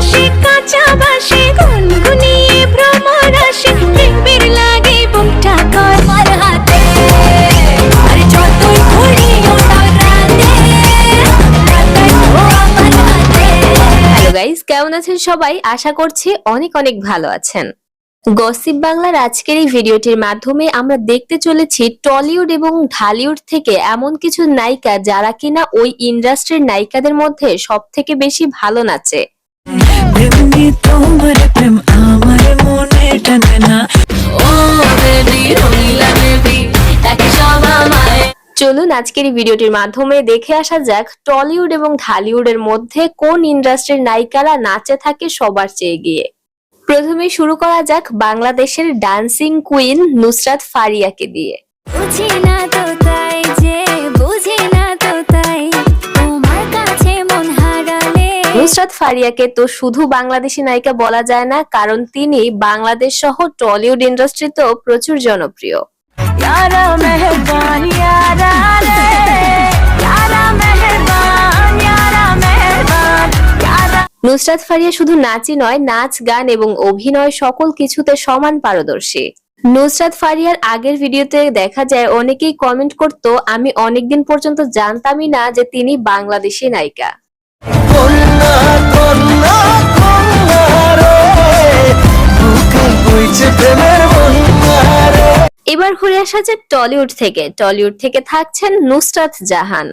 হাসি কাঁচা বাসি গুনগুনিয়ে ভ্রমর আসে প্রেমের লাগে বুকটা কর হাতে। হ্যালো গাইস কেমন আছেন সবাই? আশা করছি অনেক অনেক ভালো আছেন। গসিপ বাংলার আজকের এই ভিডিওটির মাধ্যমে আমরা দেখতে চলেছি টলিউড এবং ঢালিউড থেকে এমন কিছু নায়িকা যারা কিনা ওই ইন্ডাস্ট্রির নায়িকাদের মধ্যে সব থেকে বেশি ভালো নাচে। এমনি তোমার প্রেম আমার মনে টানে না ও বেবি রঙিলা বেবি তাকে সব আমায় চলুন আজকের এই ভিডিওটির মাধ্যমে দেখে আসা যাক টলিউড এবং ঢালিউডের মধ্যে কোন ইন্ডাস্ট্রির নায়িকারা নাচে থাকে সবার চেয়ে গিয়ে প্রথমে শুরু করা যাক বাংলাদেশের ডান্সিং কুইন নুসরাত ফারিয়াকে দিয়ে। নুসরাত ফারিয়াকে তো শুধু বাংলাদেশি নায়িকা বলা যায় না কারণ তিনি বাংলাদেশ সহ টলিউড ইন্ডাস্ট্রিতেও প্রচুর জনপ্রিয়। নুসরাত ফারিয়া শুধু নাচই নয় নাচ গান এবং অভিনয় সকল কিছুতে সমান পারদর্শী। নুসরাত ফারিয়ার আগের ভিডিওতে দেখা যায় অনেকেই কমেন্ট করত আমি অনেকদিন পর্যন্ত জানতামই না যে তিনি বাংলাদেশি নায়িকা। এবার ঘুরে আসা যাক টলিউড থেকে। টলিউড থেকে থাকছেন নুসরাত জাহান।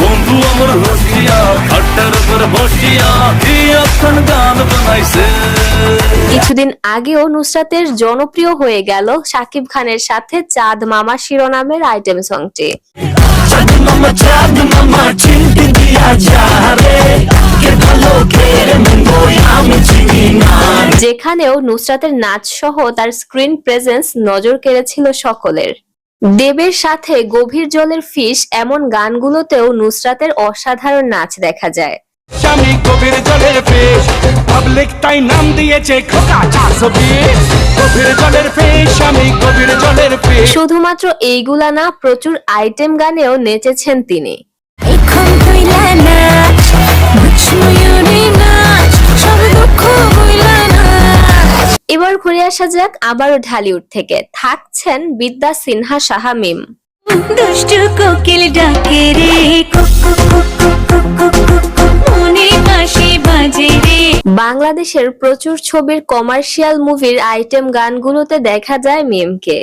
বন্ধু আমার রসিয়া খাট্টার উপর বসিয়া কি এখন গান বানাইছে? কিছুদিন আগেও নুসরাতের জনপ্রিয় হয়ে গেল সাকিব খানের সাথে চাঁদ মামা শিরোনামের আইটেম সংটি চাঁদ মামা চাঁদ মামা চিনতে দিয়া যা যেখানেও নুসরাতের নাচ সহ তার স্ক্রিন প্রেজেন্স নজর কেড়েছিল সকলের। দেবের সাথে গভীর জলের ফিশ এমন গানগুলোতেও নুসরাতের অসাধারণ নাচ দেখা যায়। স্বামী কবির জলের ফিস পাবলিক তাই নাম দিয়েছে খোকা চারশো বিশ। জলের ফিস স্বামী কবির জলের ফিস। শুধুমাত্র এইগুলা না প্রচুর আইটেম গানেও নেচেছেন তিনি। এখন তুইলা নাচ বুঝময়ূরী নাচ সব দুঃখ বইলা নাচ এবার ঘুরে আসা যাক আবারও ঢালিউড থেকে। থাকছেন বিদ্যা সিনহা সাহা মিম। বাংলাদেশের প্রচুর ছবির কমার্শিয়াল মুভির আইটেম গানগুলোতে দেখা যায় মিমকে।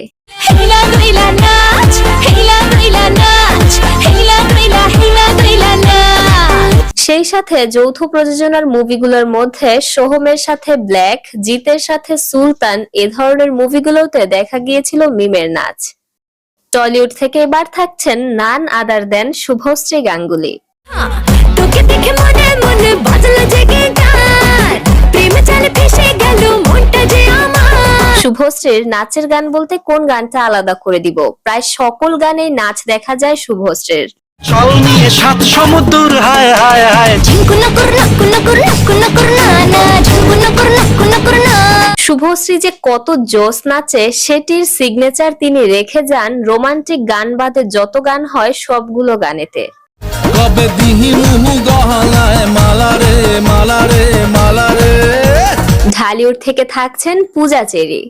সেই সাথে যৌথ প্রযোজনার মুভিগুলোর মধ্যে সোহমের সাথে ব্ল্যাক জিতের সাথে সুলতান এ ধরনের মুভিগুলোতে দেখা গিয়েছিল মিমের নাচ। টলিউড থেকে এবার থাকছেন নান আদার দেন শুভশ্রী গাঙ্গুলি। তোকে দেখে মনে মনে বাজলো জেগে গান। প্রেমে চালে ভেসে গেল মনটা যে আমার। শুভশ্রীর নাচের গান বলতে কোন গানটা আলাদা করে দিব? প্রায় সকল গানেই নাচ দেখা যায় শুভশ্রীর। চল নিয়ে সাত সমুদ্র হায় হায় হায়। শুভশ্রী যে কত জোস নাচে সেটির সিগনেচার তিনি রেখে যান রোমান্টিক গান বাদে যত গান হয় সবগুলো গানেতে। কবে দিহি মুহু গহনায় মালা রে মালা রে মালা রে। ঢালিউড থেকে থাকছেন পূজা চেরি।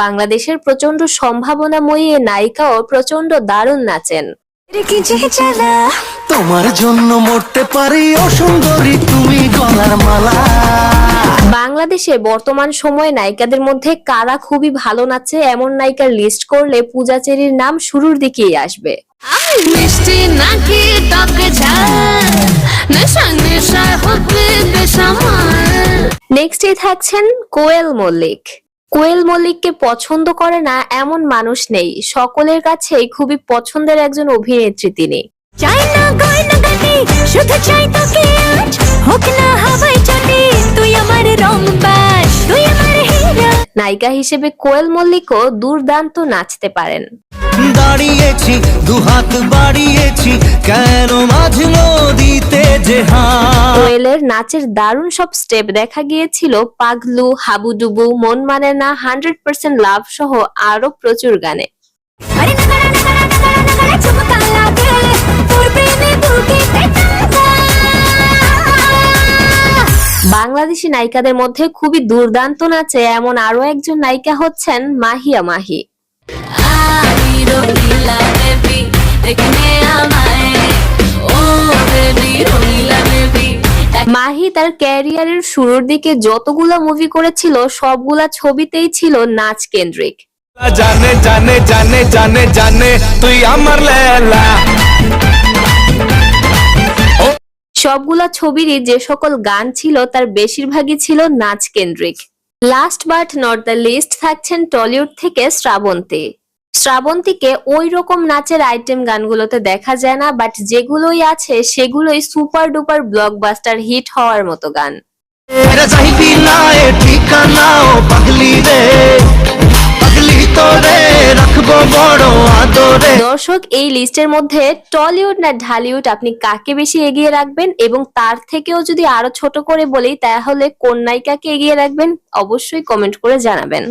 বাংলাদেশের প্রচণ্ড সম্ভাবনাময়ী এ নায়িকাও প্রচণ্ড দারুণ নাচেন। তোমার জন্য মরতে পারি অসুন্দরী তুমি গলার মালা। বাংলাদেশে বর্তমান সময়ে নায়িকাদের মধ্যে কারা খুবই ভালো নাচে এমন নায়িকার লিস্ট করলে পূজা চেরির নাম শুরুর দিকেই আসবে। মিষ্টি নাকি নেক্সটে থাকছেন কোয়েল মল্লিক। কোয়েল মল্লিককে পছন্দ করে না এমন মানুষ নেই। সকলের কাছেই খুবই পছন্দের একজন অভিনেত্রী তিনি। চাই না শুধু চাই তোকে হোক না চটি তুই আমার রং হিরো নায়িকা হিসেবে কোয়েল মল্লিকও দুর্দান্ত নাচতে পারেন দাঁড়িয়েছি দুহাত বাড়িয়েছি কেন মাঝ নদীতে যে কোয়েলের নাচের দারুণ সব স্টেপ দেখা গিয়েছিল পাগলু হাবুডুবু মন মানে না হান্ড্রেড পার্সেন্ট লাভ সহ আরও প্রচুর গানে বাংলাদেশি নায়িকাদের মধ্যে খুবই দুর্দান্ত নাচে এমন আরও একজন নায়িকা হচ্ছেন মাহিয়া মাহি। মাহি তার ক্যারিয়ারের শুরুর দিকে যতগুলো মুভি করেছিল, সবগুলা ছবিতেই ছিল নাচ কেন্দ্রিক। জানে জানে জানে জানে জানে, তুই আমার লেলা। সবগুলা ছবিরই যে সকল গান ছিল, তার বেশিরভাগই ছিল নাচ কেন্দ্রিক। Last but not the least থাকছেন টলিউড থেকে শ্রাবন্তী। শ্রাবন্তীকে ওই রকম নাচের আইটেম গানগুলোতে দেখা যায় না বাট যেগুলোই আছে, সেগুলোই সুপার ডুপার ব্লকবাস্টার হিট হওয়ার মতো গান। मेरा রাখব বড় আদরে। দর্শক, এই লিস্টের মধ্যে টলিউড না ঢালিউড আপনি কাকে বেশি এগিয়ে রাখবেন এবং তার থেকেও যদি আরও ছোট করে বলি, তাহলে কোন নায়িকাকে এগিয়ে রাখবেন? অবশ্যই কমেন্ট করে জানাবেন।